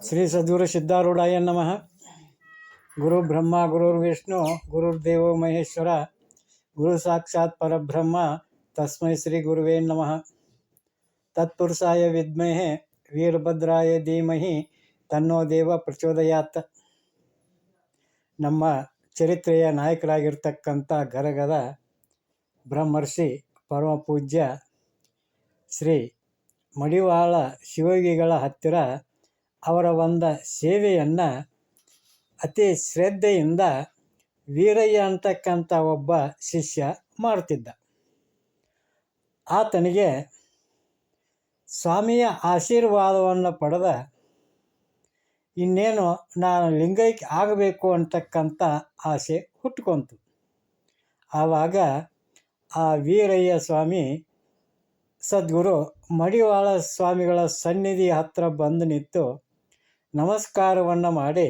ಶ್ರೀ ಸದ್ಗುರು ಸಿದ್ಧಾರೂಢಾಯ ನಮಃ ಗುರು ಬ್ರಹ್ಮ ಗುರುರ್ವಿಷ್ಣು ಗುರುರ್ದೇವೋ ಮಹೇಶ್ವರ, ಗುರು ಸಾಕ್ಷಾತ್ ಪರಬ್ರಹ್ಮ, ತಸ್ಮೈ ಶ್ರೀ ಗುರುವೇ ನಮಃ. ತತ್ಪುರುಷಾಯ ವಿದ್ಮಹೆ, ವೀರಭದ್ರಾಯ ಧೀಮಹಿ, ತನ್ನೋ ದೇವ ಪ್ರಚೋದಯಾತ್. ನಮ್ಮ ಚರಿತ್ರೆಯ ನಾಯಕರಾಗಿರ್ತಕ್ಕಂಥ ಗರಗದ ಬ್ರಹ್ಮರ್ಷಿ ಪರಮ ಪೂಜ್ಯ ಶ್ರೀ ಮಡಿವಾಳ ಶಿವಯೋಗಿಗಳ ಹತ್ತಿರ ಅವರ ಒಂದು ಸೇವೆಯನ್ನು ಅತಿ ಶ್ರದ್ಧೆಯಿಂದ ವೀರಯ್ಯ ಅಂತಕ್ಕಂಥ ಒಬ್ಬ ಶಿಷ್ಯ ಮಾಡ್ತಿದ್ದ. ಆತನಿಗೆ ಸ್ವಾಮಿಯ ಆಶೀರ್ವಾದವನ್ನು ಪಡೆದ ಇನ್ನೇನು ನಾನು ಲಿಂಗೈಕ್ಯ ಆಗಬೇಕು ಅಂತಕ್ಕಂಥ ಆಸೆ ಹುಟ್ಕೊಂತು. ಆವಾಗ ಆ ವೀರಯ್ಯ ಸ್ವಾಮಿ ಸದ್ಗುರು ಮಡಿವಾಳ ಸ್ವಾಮಿಗಳ ಸನ್ನಿಧಿ ಹತ್ರ ಬಂದು ನಿಂತು ನಮಸ್ಕಾರವನ್ನು ಮಾಡಿ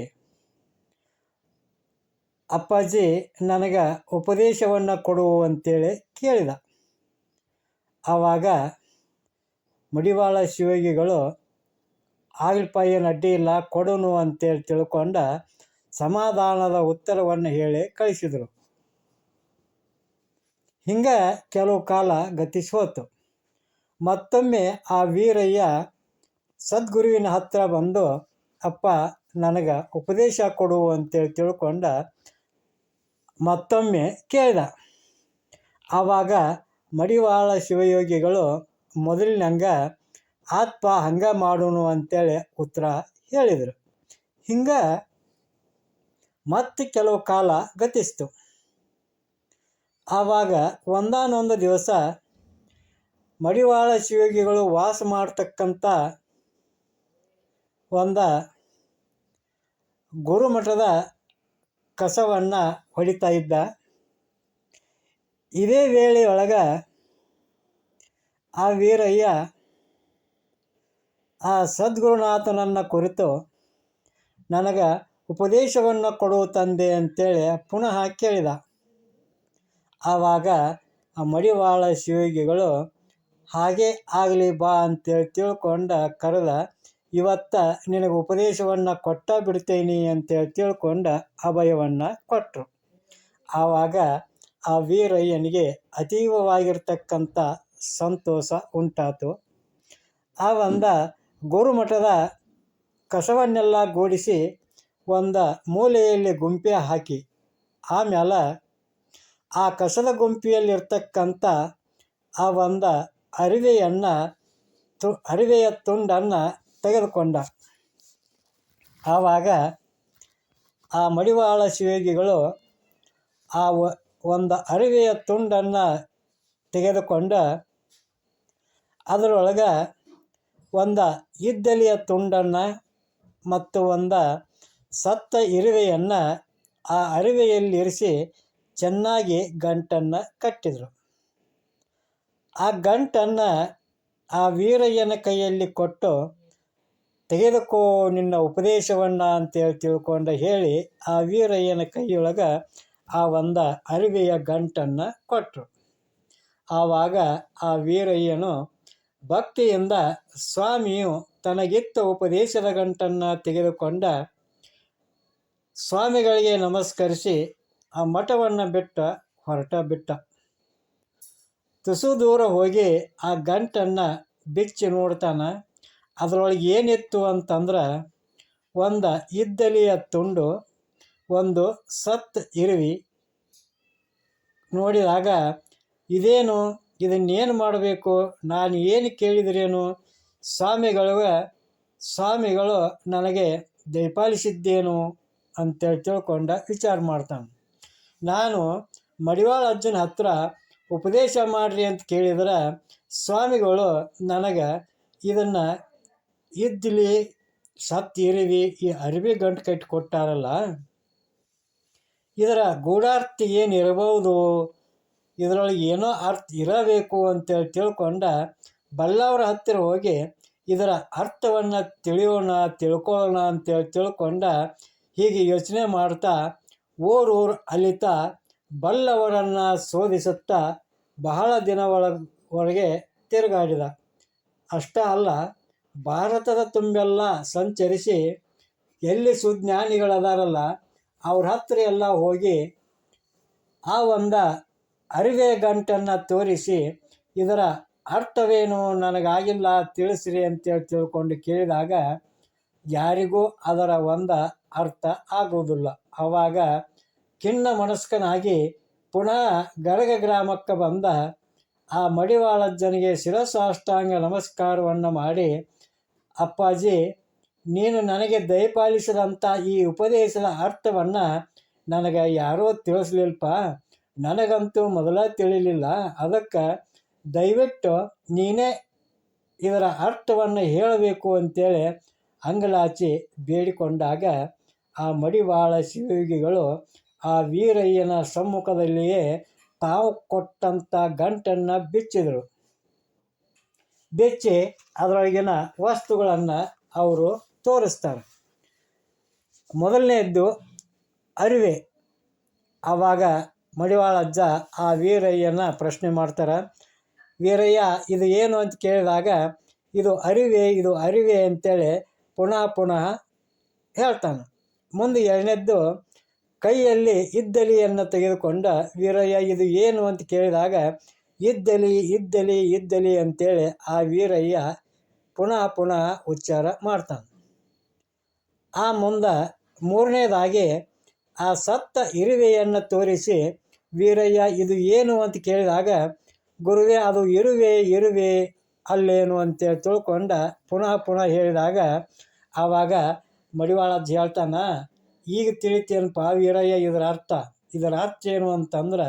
ಅಪ್ಪಾಜಿ ನನಗೆ ಉಪದೇಶವನ್ನು ಕೊಡು ಅಂತೇಳಿ ಕೇಳಿದ. ಆವಾಗ ಮಡಿವಾಳ ಶಿವಗಿಗಳು, ಆಗಲಪ್ಪ, ಏನು ಅಡ್ಡಿ ಇಲ್ಲ, ಕೊಡೋನು ಅಂತೇಳಿ ತಿಳ್ಕೊಂಡ ಸಮಾಧಾನದ ಉತ್ತರವನ್ನು ಹೇಳಿ ಕಳಿಸಿದರು. ಹಿಂಗೆ ಕೆಲವು ಕಾಲ ಗತಿಸೋತು. ಮತ್ತೊಮ್ಮೆ ಆ ವೀರಯ್ಯ ಸದ್ಗುರುವಿನ ಹತ್ತಿರ ಬಂದು ಅಪ್ಪ, ನನಗೆ ಉಪದೇಶ ಕೊಡು ಅಂತೇಳಿ ತಿಳ್ಕೊಂಡು ಮತ್ತೊಮ್ಮೆ ಕೇಳಿದ. ಆವಾಗ ಮಡಿವಾಳ ಶಿವಯೋಗಿಗಳು ಮೊದಲಿನಂಗೆ, ಆತ್ಮ ಹಂಗೆ ಮಾಡೋನು ಅಂತೇಳಿ ಉತ್ತರ ಹೇಳಿದರು. ಹಿಂಗೆ ಮತ್ತೆ ಕೆಲವು ಕಾಲ ಗತಿಸ್ತು. ಆವಾಗ ಒಂದಾನೊಂದು ದಿವಸ ಮಡಿವಾಳ ಶಿವಯೋಗಿಗಳು ವಾಸ ಮಾಡ್ತಕ್ಕಂಥ ಒಂದ ಗುರುಮಠದ ಕಸವನ್ನು ಹೊಡಿತಾ ಇದ್ದ. ಇದೇ ವೇಳೆಯೊಳಗೆ ಆ ವೀರಯ್ಯ ಆ ಸದ್ಗುರುನಾಥನನ್ನು ಕುರಿತು ನನಗೆ ಉಪದೇಶವನ್ನು ಕೊಡು ತಂದೆ ಅಂತೇಳಿ ಪುನಃ ಕೇಳಿದ. ಆವಾಗ ಆ ಮಡಿವಾಳ ಶಿವಗಿಗಳು ಹಾಗೆ ಆಗಲಿ ಬಾ ಅಂತೇಳಿ ತಿಳ್ಕೊಂಡು ಕರೆದ ಇವತ್ತ ನಿನಗೆ ಉಪದೇಶವನ್ನು ಕೊಟ್ಟ ಬಿಡ್ತೇನೆ ಅಂತೇಳಿ ತಿಳ್ಕೊಂಡು ಅಭಯವನ್ನು ಕೊಟ್ಟರು ಆವಾಗ ಆ ವೀರಯ್ಯನಿಗೆ ಅತೀವವಾಗಿರ್ತಕ್ಕಂಥ ಸಂತೋಷ ಉಂಟಾತು. ಆ ಒಂದು ಗುರುಮಠದ ಕಸವನ್ನೆಲ್ಲ ಗೂಡಿಸಿ ಒಂದು ಮೂಲೆಯಲ್ಲಿ ಗುಂಪೆ ಹಾಕಿ ಆಮೇಲೆ ಆ ಕಸದ ಗುಂಪಿಯಲ್ಲಿರ್ತಕ್ಕಂಥ ಆ ಒಂದು ಅರಿವೆಯನ್ನು ತು, ಅರಿವೆಯ ತುಂಡನ್ನು ತೆಗೆದುಕೊಂಡ. ಆವಾಗ ಆ ಮಡಿವಾಳ ಶಿವಗಿಗಳು ಆ ಒಂದು ಅರಿವೆಯ ತುಂಡನ್ನು ತೆಗೆದುಕೊಂಡ. ಅದರೊಳಗೆ ಒಂದು ಇದ್ದಲಿಯ ತುಂಡನ್ನು ಮತ್ತು ಒಂದು ಸತ್ತ ಇರುವೆಯನ್ನು ಆ ಅರಿವೆಯಲ್ಲಿ ಇರಿಸಿ ಚೆನ್ನಾಗಿ ಗಂಟನ್ನು ಕಟ್ಟಿದರು. ಆ ಗಂಟನ್ನು ಆ ವೀರಯ್ಯನ ಕೈಯಲ್ಲಿ ಕೊಟ್ಟು ತೆಗೆದುಕೋ ನಿನ್ನ ಉಪದೇಶವನ್ನು ಅಂತೇಳಿ ತಿಳ್ಕೊಂಡು ಹೇಳಿ ಆ ವೀರಯ್ಯನ ಕೈಯೊಳಗೆ ಆ ಒಂದು ಅರಿವೆಯ ಗಂಟನ್ನು ಕೊಟ್ಟರು ಆವಾಗ ಆ ವೀರಯ್ಯನು ಭಕ್ತಿಯಿಂದ ಸ್ವಾಮಿಯು ತನಗಿತ್ತ ಉಪದೇಶದ ಗಂಟನ್ನು ತೆಗೆದುಕೊಂಡ ಸ್ವಾಮಿಗಳಿಗೆ ನಮಸ್ಕರಿಸಿ ಆ ಮಠವನ್ನು ಬಿಟ್ಟ, ಹೊರಟ ಬಿಟ್ಟ. ತುಸು ದೂರ ಹೋಗಿ ಆ ಗಂಟನ್ನು ಬಿಚ್ಚಿ ನೋಡ್ತಾನೆ ಅದರೊಳಗೆ ಏನಿತ್ತು ಅಂತಂದ್ರೆ, ಒಂದು ಇದ್ದಲಿಯ ತುಂಡು, ಒಂದು ಸತ್ ಇರುವಿ. ನೋಡಿದಾಗ, ಇದೇನು, ಇದನ್ನೇನು ಮಾಡಬೇಕು? ನಾನು ಏನು ಕೇಳಿದ್ರೇನು? ಸ್ವಾಮಿಗಳು ಸ್ವಾಮಿಗಳು ನನಗೆ ದಯಪಾಲಿಸಿದ್ದೇನು ಅಂತೇಳಿ ತಿಳ್ಕೊಂಡ ವಿಚಾರ ಮಾಡ್ತಾನೆ. ನಾನು ಮಡಿವಾಳ ಅಜ್ಜನ ಹತ್ರ ಉಪದೇಶ ಮಾಡಿರಿ ಅಂತ ಕೇಳಿದ್ರೆ, ಸ್ವಾಮಿಗಳು ನನಗೆ ಇದನ್ನು ಇದ್ದಿಲಿ ಸತ್ತು ಇರಿವಿ ಈ ಅರಿವಿ ಗಂಟು ಕಟ್ಟಿ ಕೊಟ್ಟಾರಲ್ಲ, ಇದರ ಗೂಢಾರ್ಥ ಏನು ಇರಬಹುದು ಇದರೊಳಗೆ ಏನೋ ಅರ್ಥ ಇರಬೇಕು ಅಂತೇಳಿ ತಿಳ್ಕೊಂಡ ಬಲ್ಲವರ ಹತ್ತಿರ ಹೋಗಿ ಇದರ ಅರ್ಥವನ್ನು ತಿಳಿಯೋಣ, ತಿಳ್ಕೊಳ್ಳೋಣ ಅಂತೇಳಿ ತಿಳ್ಕೊಂಡ ಹೀಗೆ ಯೋಚನೆ ಮಾಡ್ತಾ ಊರೂರು ಅಲಿತಾ ಬಲ್ಲವರನ್ನು ಶೋಧಿಸುತ್ತಾ ಬಹಳ ದಿನ ಒಳಗೆ ತಿರುಗಾಡಿದ. ಅಷ್ಟೇ ಅಲ್ಲ ಭಾರತದ ತುಂಬೆಲ್ಲ ಸಂಚರಿಸಿ ಎಲ್ಲಿ ಸುಜ್ಞಾನಿಗಳದಾರಲ್ಲ, ಅವ್ರ ಹತ್ರ ಎಲ್ಲ ಹೋಗಿ ಆ ಒಂದು ಅರಿವೆ ಗಂಟನ್ನು ತೋರಿಸಿ ಇದರ ಅರ್ಥವೇನು, ನನಗಾಗಿಲ್ಲ, ತಿಳಿಸ್ರಿ ಅಂತೇಳಿ ತಿಳ್ಕೊಂಡು ಕೇಳಿದಾಗ ಯಾರಿಗೂ ಅದರ ಒಂದು ಅರ್ಥ ಆಗುವುದಿಲ್ಲ. ಆವಾಗ ಖಿನ್ನ ಮನಸ್ಕನಾಗಿ ಪುನಃ ಗರಗ ಗ್ರಾಮಕ್ಕೆ ಬಂದ ಆ ಮಡಿವಾಳಜ್ಜನಿಗೆ ಶಿರಸಾಷ್ಟಾಂಗ ನಮಸ್ಕಾರವನ್ನು ಮಾಡಿ ಅಪ್ಪಾಜಿ, ನೀನು ನನಗೆ ದಯಪಾಲಿಸಿದಂಥ ಈ ಉಪದೇಶದ ಅರ್ಥವನ್ನು ನನಗೆ ಯಾರೋ ತಿಳಿಸ್ಲಿಲ್ಪ. ನನಗಂತೂ ಮೊದಲ ತಿಳಿಲಿಲ್ಲ. ಅದಕ್ಕೆ ದಯವಿಟ್ಟು ನೀನೇ ಇದರ ಅರ್ಥವನ್ನು ಹೇಳಬೇಕು ಅಂತೇಳಿ ಅಂಗಲಾಚಿ ಬೇಡಿಕೊಂಡಾಗ ಆ ಮಡಿವಾಳ ಶಿವಯೋಗಿಗಳು ಆ ವೀರಯ್ಯನ ಸಮ್ಮುಖದಲ್ಲಿಯೇ ತಾವು ಕೊಟ್ಟಂಥ ಗಂಟನ್ನು ಬಿಚ್ಚಿದರು. ಬಿಚ್ಚಿ ಅದರೊಳಗಿನ ವಸ್ತುಗಳನ್ನು ಅವರು ತೋರಿಸ್ತಾರೆ. ಮೊದಲನೆಯದ್ದು ಅರಿವೆ. ಆವಾಗ ಮಡಿವಾಳಜ್ಜ ಆ ವೀರಯ್ಯನ ಪ್ರಶ್ನೆ ಮಾಡ್ತಾರೆ, ವೀರಯ್ಯ, ಇದು ಏನು ಅಂತ ಕೇಳಿದಾಗ, ಇದು ಅರಿವೆ ಇದು ಅರಿವೆ ಅಂತೇಳಿ ಪುನಃ ಪುನಃ ಹೇಳ್ತಾನೆ. ಮುಂದೆ ಎರಡನೇದ್ದು, ಕೈಯಲ್ಲಿ ಇದ್ದಲಿಯನ್ನು ತೆಗೆದುಕೊಂಡ ವೀರಯ್ಯ, ಇದು ಏನು ಅಂತ ಕೇಳಿದಾಗ ಇದ್ದಲಿ ಇದ್ದಲಿ ಇದ್ದಲಿ ಅಂತೇಳಿ ಆ ವೀರಯ್ಯ ಪುನಃ ಪುನಃ ಉಚ್ಚಾರ ಮಾಡ್ತಾನೆ. ಆ ಮುಂದೆ ಮೂರನೇದಾಗಿ ಆ ಸತ್ತ ಇರುವೆಯನ್ನು ತೋರಿಸಿ, ವೀರಯ್ಯ, ಇದು ಏನು? ಅಂತ ಕೇಳಿದಾಗ, ಗುರುವೇ, ಅದು ಇರುವೆ ಇರುವೆ ಅಲ್ಲೇನು? ಅಂತೇಳಿ ತಿಳ್ಕೊಂಡ ಪುನಃ ಪುನಃ ಹೇಳಿದಾಗ, ಆವಾಗ ಮಡಿವಾಳದ್ದು ಹೇಳ್ತಾನ, ಈಗ ತಿಳಿತೇನಪ್ಪ ವೀರಯ್ಯ, ಇದರ ಅರ್ಥ ಇದರ ಅರ್ಥ ಏನು ಅಂತಂದ್ರೆ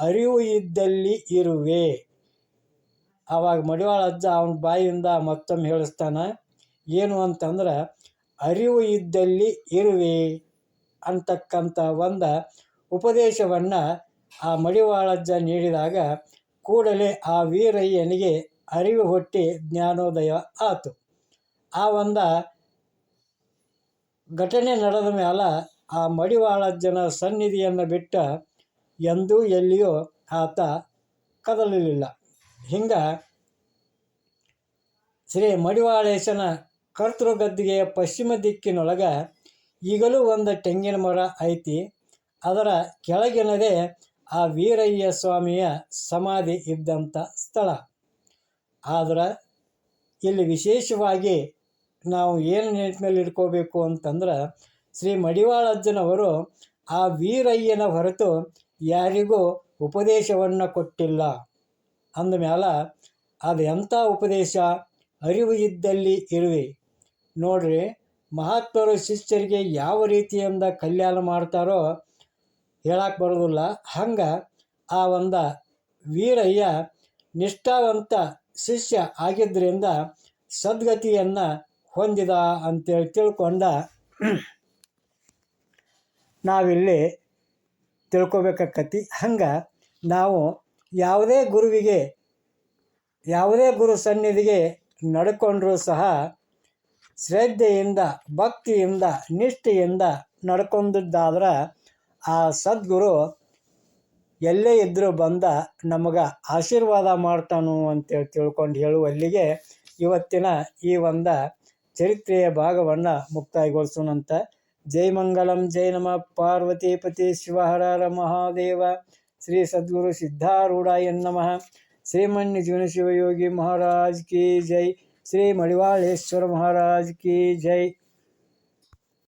ಅರಿವು ಇದ್ದಲ್ಲಿ ಇರುವೆ. ಆವಾಗ ಮಡಿವಾಳಜ್ಜ ಅವನ ಬಾಯಿಯಿಂದ ಮತ್ತೊಮ್ಮೆ ಹೇಳಿಸ್ತಾನ, ಏನು ಅಂತಂದ್ರೆ, ಅರಿವು ಇದ್ದಲ್ಲಿ ಇರುವೆ ಅಂತಕ್ಕಂಥ ಒಂದು ಉಪದೇಶವನ್ನು ಆ ಮಡಿವಾಳಜ್ಜ ನೀಡಿದಾಗ ಕೂಡಲೇ ಆ ವೀರಯ್ಯನಿಗೆ ಅರಿವು ಹುಟ್ಟಿ ಜ್ಞಾನೋದಯ ಆತು. ಆ ಒಂದು ಘಟನೆ ನಡೆದ ಮೇಲೆ ಆ ಮಡಿವಾಳಜ್ಜನ ಸನ್ನಿಧಿಯನ್ನು ಬಿಟ್ಟ ಎಂದೂ ಎಲ್ಲಿಯೂ ಆತ ಕದಲಲಿಲ್ಲ. ಹಿಂಗೆ ಶ್ರೀ ಮಡಿವಾಳೇಶನ ಕರ್ತೃಗದ್ದಿಗೆಯ ಪಶ್ಚಿಮ ದಿಕ್ಕಿನೊಳಗೆ ಈಗಲೂ ಒಂದು ತೆಂಗಿನ ಮರ ಐತಿ. ಅದರ ಕೆಳಗಿನದೇ ಆ ವೀರಯ್ಯ ಸ್ವಾಮಿಯ ಸಮಾಧಿ ಇದ್ದಂಥ ಸ್ಥಳ. ಆದರೆ ಇಲ್ಲಿ ವಿಶೇಷವಾಗಿ ನಾವು ಏನು ನೆನಪಿನಲ್ಲಿ ಇಟ್ಕೋಬೇಕು ಅಂತಂದ್ರೆ ಶ್ರೀ ಮಡಿವಾಳಜ್ಜನವರು ಆ ವೀರಯ್ಯನ ಹೊರತು ಯಾರಿಗೂ ಉಪದೇಶವನ್ನು ಕೊಟ್ಟಿಲ್ಲ. ಅಂದಮೇಲೆ ಅದು ಎಂಥ ಉಪದೇಶ? ಅರಿವು ಇದ್ದಲ್ಲಿ ಇರುವೆ. ನೋಡ್ರಿ, ಮಹಾತ್ಮರು ಶಿಷ್ಯರಿಗೆ ಯಾವ ರೀತಿಯಿಂದ ಕಲ್ಯಾಣ ಮಾಡ್ತಾರೋ ಹೇಳಕ್ಕೆ ಬರೋದಿಲ್ಲ. ಹಂಗೆ ಆ ಒಂದು ವೀರಯ್ಯ ನಿಷ್ಠಾವಂತ ಶಿಷ್ಯ ಆಗಿದ್ದರಿಂದ ಸದ್ಗತಿಯನ್ನು ಹೊಂದಿದ ಅಂತೇಳಿ ತಿಳ್ಕೊಂಡ ನಾವಿಲ್ಲಿ ತಿಳ್ಕೊಬೇಕಾಕತಿ. ಹಂಗೆ ನಾವು ಯಾವುದೇ ಗುರುವಿಗೆ, ಯಾವುದೇ ಗುರು ಸನ್ನಿಧಿಗೆ ನಡ್ಕೊಂಡ್ರೂ ಸಹ ಶ್ರದ್ಧೆಯಿಂದ, ಭಕ್ತಿಯಿಂದ, ನಿಷ್ಠೆಯಿಂದ ನಡ್ಕೊಂಡಿದ್ದಾದ್ರೆ ಆ ಸದ್ಗುರು ಎಲ್ಲೇ ಇದ್ದರೂ ಬಂದ ನಮಗೆ ಆಶೀರ್ವಾದ ಮಾಡ್ತಾನು ಅಂತೇಳಿ ತಿಳ್ಕೊಂಡು ಹೇಳುವಲ್ಲಿಗೆ ಇವತ್ತಿನ ಈ ಒಂದು ಚರಿತ್ರೆಯ ಭಾಗವನ್ನು ಮುಕ್ತಾಯಗೊಳಿಸೋಣಂತ जय मंगलम, जय नम। पार्वती पति शिवहर हर महादेव। श्री सद्गुरु सिद्धारूढ़ाय नम। श्रीमणिजुन जीवन शिव योगी महाराज की जय। श्री मणिवालेश्वर महाराज की जय।